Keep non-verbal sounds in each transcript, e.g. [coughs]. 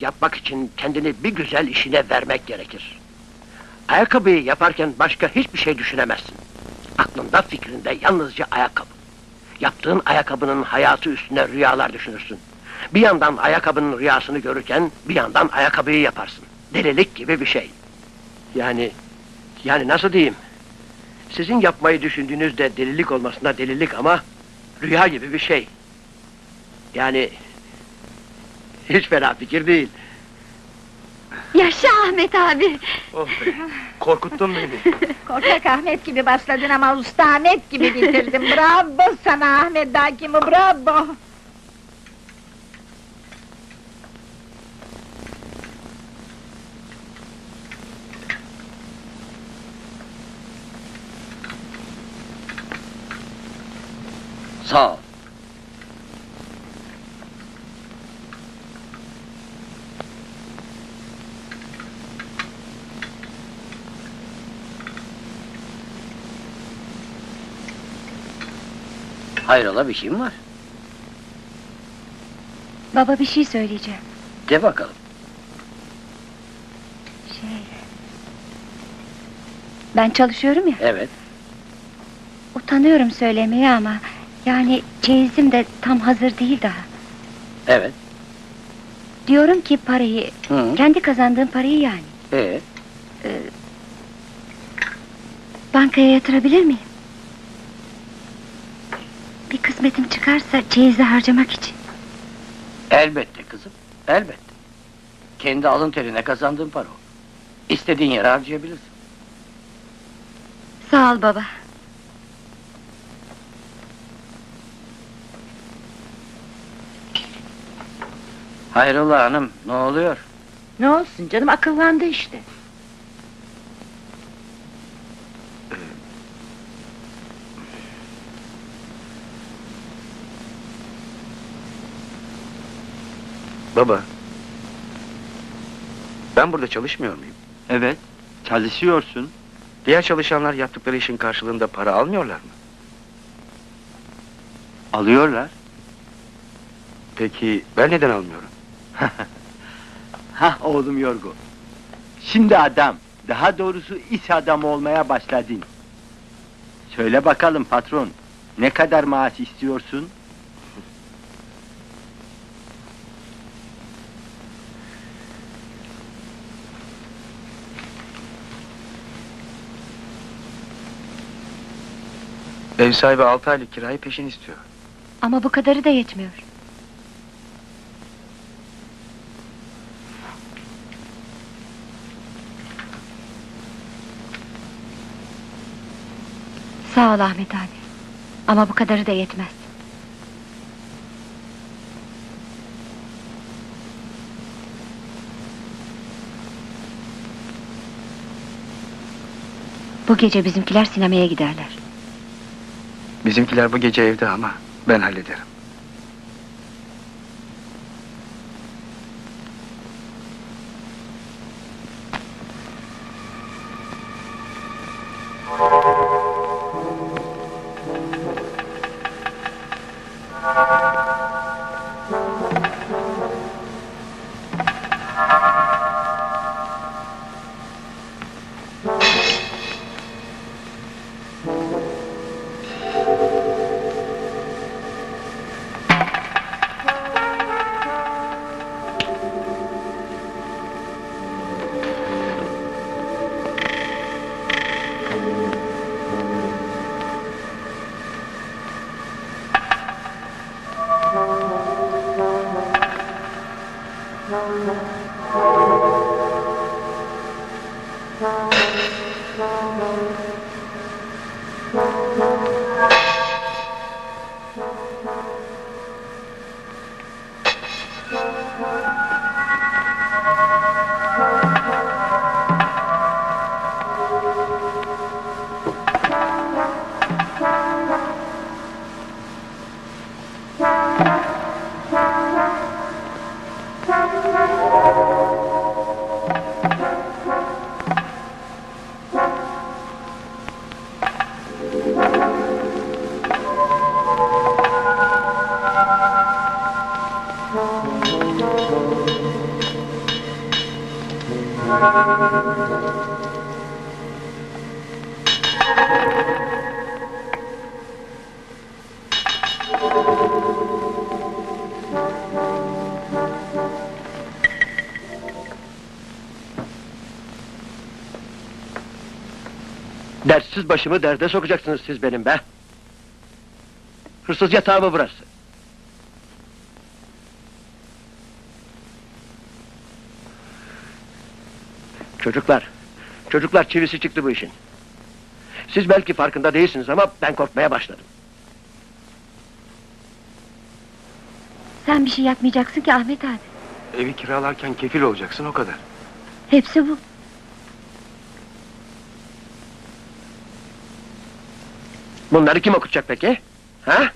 Yapmak için kendini bir güzel işine vermek gerekir. Ayakkabıyı yaparken başka hiçbir şey düşünemezsin. Aklında fikrinde yalnızca ayakkabı. Yaptığın ayakkabının hayatı üstüne rüyalar düşünürsün. Bir yandan ayakkabının rüyasını görürken bir yandan ayakkabıyı yaparsın. Delilik gibi bir şey. Yani, yani nasıl diyeyim? Sizin yapmayı düşündüğünüz de delilik olmasına delilik ama rüya gibi bir şey. Yani hiç fena fikir değil. Yaşa Ahmet abi! Oh be, korkuttun beni. [laughs] Korkak Ahmet gibi başladın ama usta Ahmet gibi bitirdin. Bravo sana Ahmet Dakim'i bravo. Sağ ol. Hayrola bir şey mi var? Baba bir şey söyleyeceğim. De bakalım. Şey... Ben çalışıyorum ya, Evet. utanıyorum söylemeye ama... Yani çeyizim de tam hazır değil daha. Evet. Diyorum ki parayı, Hı. kendi kazandığım parayı yani... Ee, e, bankaya yatırabilir miyim? Bir kısmetim çıkarsa çeyizi harcamak için. elbette kızım. Elbette. Kendi alın terine kazandığın para o. İstediğin yere harcayabilirsin. Sağ ol baba. Hayrola hanım, ne oluyor? Ne olsun canım akıllandı işte. Baba. Ben burada çalışmıyor muyum? Evet, çalışıyorsun. Diğer çalışanlar yaptıkları işin karşılığında para almıyorlar mı? Alıyorlar. Peki ben neden almıyorum? [laughs] Hah oğlum Yorgo. Şimdi adam, daha doğrusu iş adamı olmaya başladın. Söyle bakalım patron, ne kadar maaş istiyorsun? Ev sahibi altı aylık kirayı peşin istiyor. Ama bu kadarı da yetmiyor. Sağ ol Ahmet abi. Ama bu kadarı da yetmez. Bu gece bizimkiler sinemaya giderler. Bizimkiler bu gece evde ama ben hallederim. Não, não. Dertsiz başımı derde sokacaksınız siz benim be. Hırsız yatağı mı burası? Çocuklar, çocuklar çivisi çıktı bu işin. Siz belki farkında değilsiniz ama ben korkmaya başladım. Sen bir şey yapmayacaksın ki Ahmet abi. Evi kiralarken kefil olacaksın o kadar. Hepsi bu. Bunları kim okutacak peki? Ha?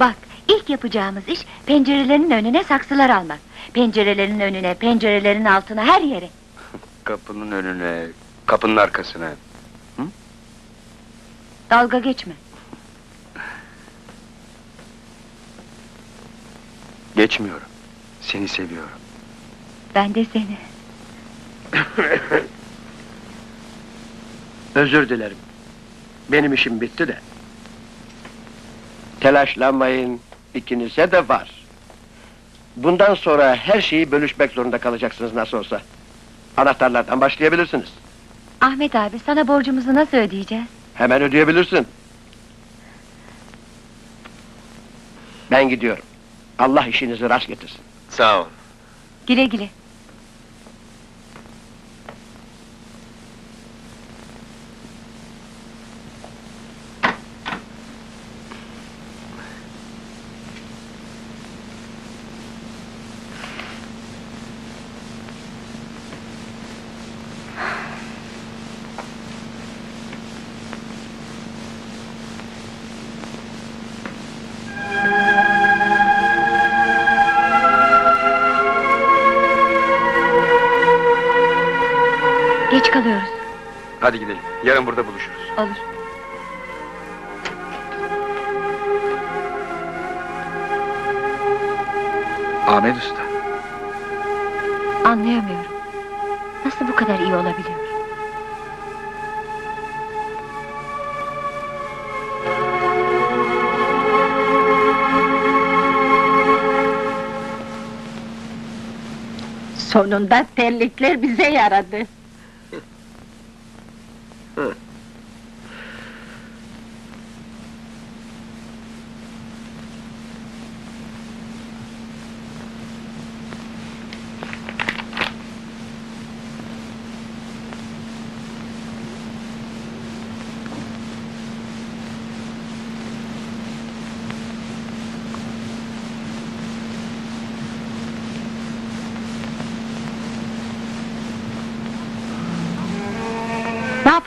Bak, ilk yapacağımız iş pencerelerin önüne saksılar almak. Pencerelerin önüne, pencerelerin altına, her yere. Kapının önüne, kapının arkasına. Dalga geçme. Geçmiyorum. Seni seviyorum. Ben de seni. [coughs] Özür dilerim. Benim işim bitti de. Telaşlanmayın. ikinize de var. Bundan sonra her şeyi bölüşmek zorunda kalacaksınız nasıl olsa. Anahtarlardan başlayabilirsiniz. Ahmet abi, sana borcumuzu nasıl ödeyeceğiz? Hemen ödeyebilirsin. Ben gidiyorum. Allah işinizi rast getirsin. Sağ ol. Güle güle. Yarın burada buluşuruz. Olur. Ahmet Usta. Anlayamıyorum. Nasıl bu kadar iyi olabiliyor? Sonunda terlikler bize yaradı.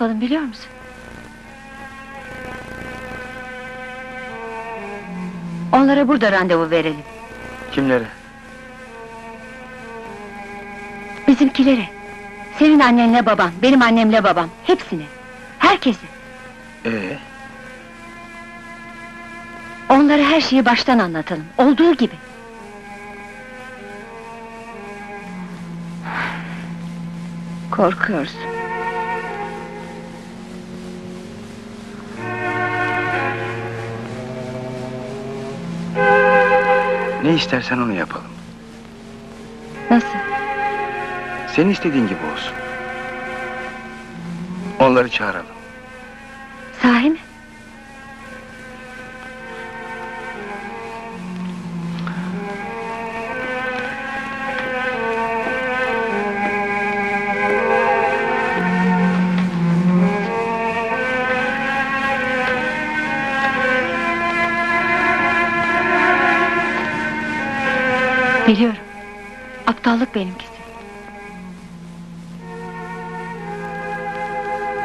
Yapalım biliyor musun? Onlara burada randevu verelim. Kimlere? Bizimkilere. Senin annenle baban, benim annemle babam. Hepsine. Herkese. Ee, Onlara her şeyi baştan anlatalım. Olduğu gibi. Korkuyorsun. Ne istersen onu yapalım. Nasıl? Senin istediğin gibi olsun. Onları çağıralım. Biliyorum. Aptallık benimkisi.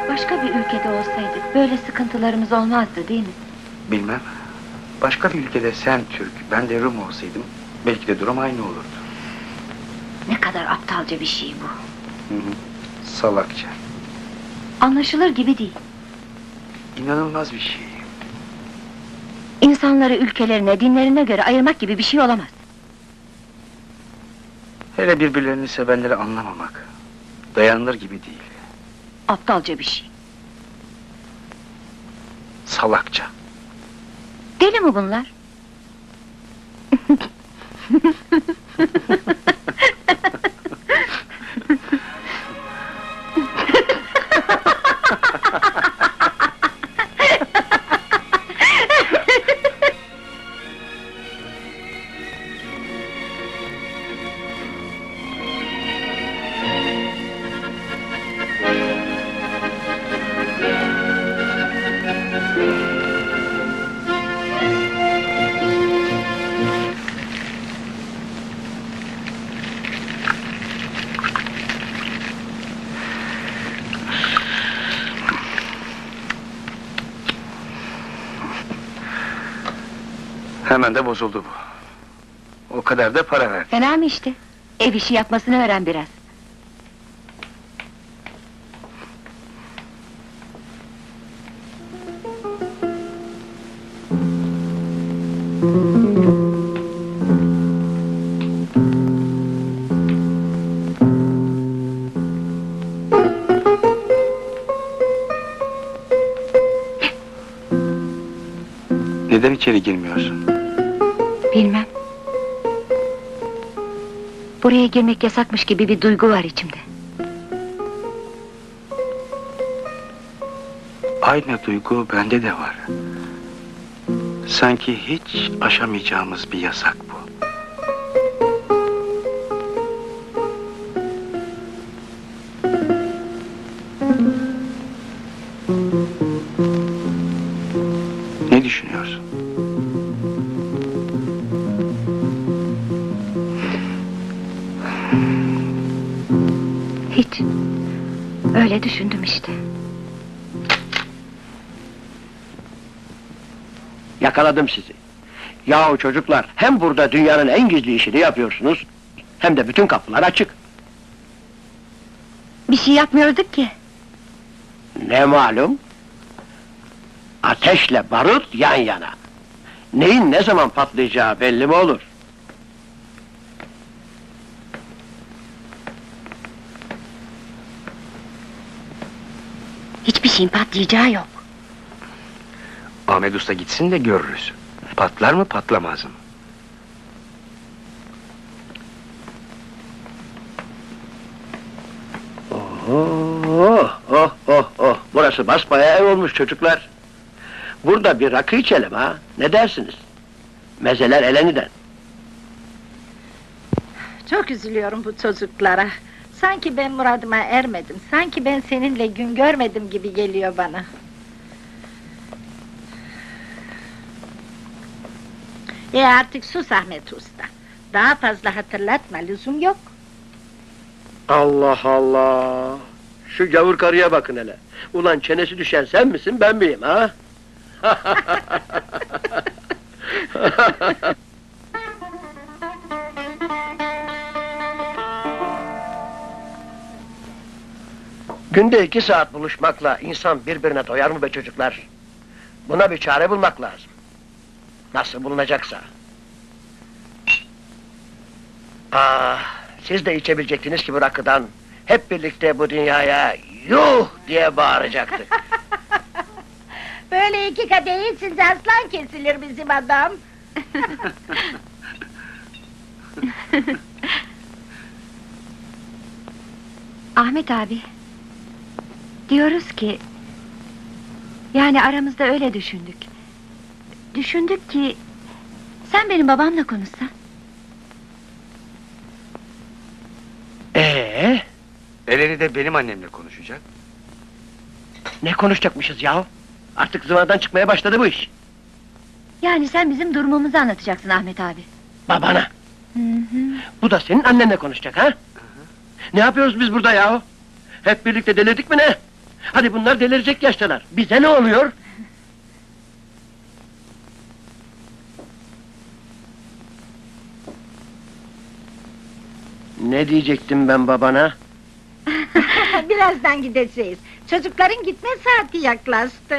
Başka bir ülkede olsaydık böyle sıkıntılarımız olmazdı değil mi? Bilmem. Başka bir ülkede sen Türk, ben de Rum olsaydım... ...belki de durum aynı olurdu. Ne kadar aptalca bir şey bu. Hı hı. Salakça. Anlaşılır gibi değil. İnanılmaz bir şey. İnsanları ülkelerine, dinlerine göre ayırmak gibi bir şey olamaz. Hele birbirlerini sevenleri anlamamak. Dayanılır gibi değil. Aptalca bir şey. Salakça. Deli mi bunlar? [laughs] Hemen de bozuldu bu. O kadar da para ver. Fena mı işte? Ev işi yapmasını öğren biraz. Neden içeri girmiyorsun? Bilmem. Buraya girmek yasakmış gibi bir duygu var içimde. Aynı duygu bende de var. Sanki hiç aşamayacağımız bir yasak Yakaladım sizi. Yahu çocuklar, hem burada dünyanın en gizli işini yapıyorsunuz, hem de bütün kapılar açık. Bir şey yapmıyorduk ki. Ne malum? Ateşle barut yan yana. Neyin ne zaman patlayacağı belli mi olur? Hiçbir şeyin patlayacağı yok. Ahmet Usta gitsin de görürüz. Patlar mı patlamaz mı? Oh, oh, oh, oh. Burası basbayağı ev olmuş çocuklar. Burada bir rakı içelim ha. Ne dersiniz? Mezeler eleniden. Çok üzülüyorum bu çocuklara. Sanki ben muradıma ermedim. Sanki ben seninle gün görmedim gibi geliyor bana. E artık sus Ahmet Usta. Daha fazla hatırlatma, lüzum yok. Allah Allah! Şu gavur karıya bakın hele. Ulan çenesi düşen sen misin, ben miyim ha? [laughs] Günde iki saat buluşmakla insan birbirine doyar mı be çocuklar? Buna bir çare bulmak lazım. Nasıl bulunacaksa. Ah, siz de içebilecektiniz ki bu rakıdan. Hep birlikte bu dünyaya yuh diye bağıracaktık. [laughs] Böyle iki kadeh içince aslan kesilir bizim adam. [laughs] Ahmet abi. Diyoruz ki... Yani aramızda öyle düşündük. Düşündük ki... Sen benim babamla konuşsan. Ee, Eleni de benim annemle konuşacak. ne konuşacakmışız yahu? Artık zıvanadan çıkmaya başladı bu iş. Yani sen bizim durumumuzu anlatacaksın Ahmet abi. Babana. Hı hı. Bu da senin annenle konuşacak ha? Ne yapıyoruz biz burada yahu? Hep birlikte delirdik mi ne? Hadi bunlar delirecek yaştalar. Bize ne oluyor? Ne diyecektim ben babana? [laughs] Birazdan gideceğiz. Çocukların gitme saati yaklaştı.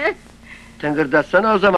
Tıngırdatsana o zaman.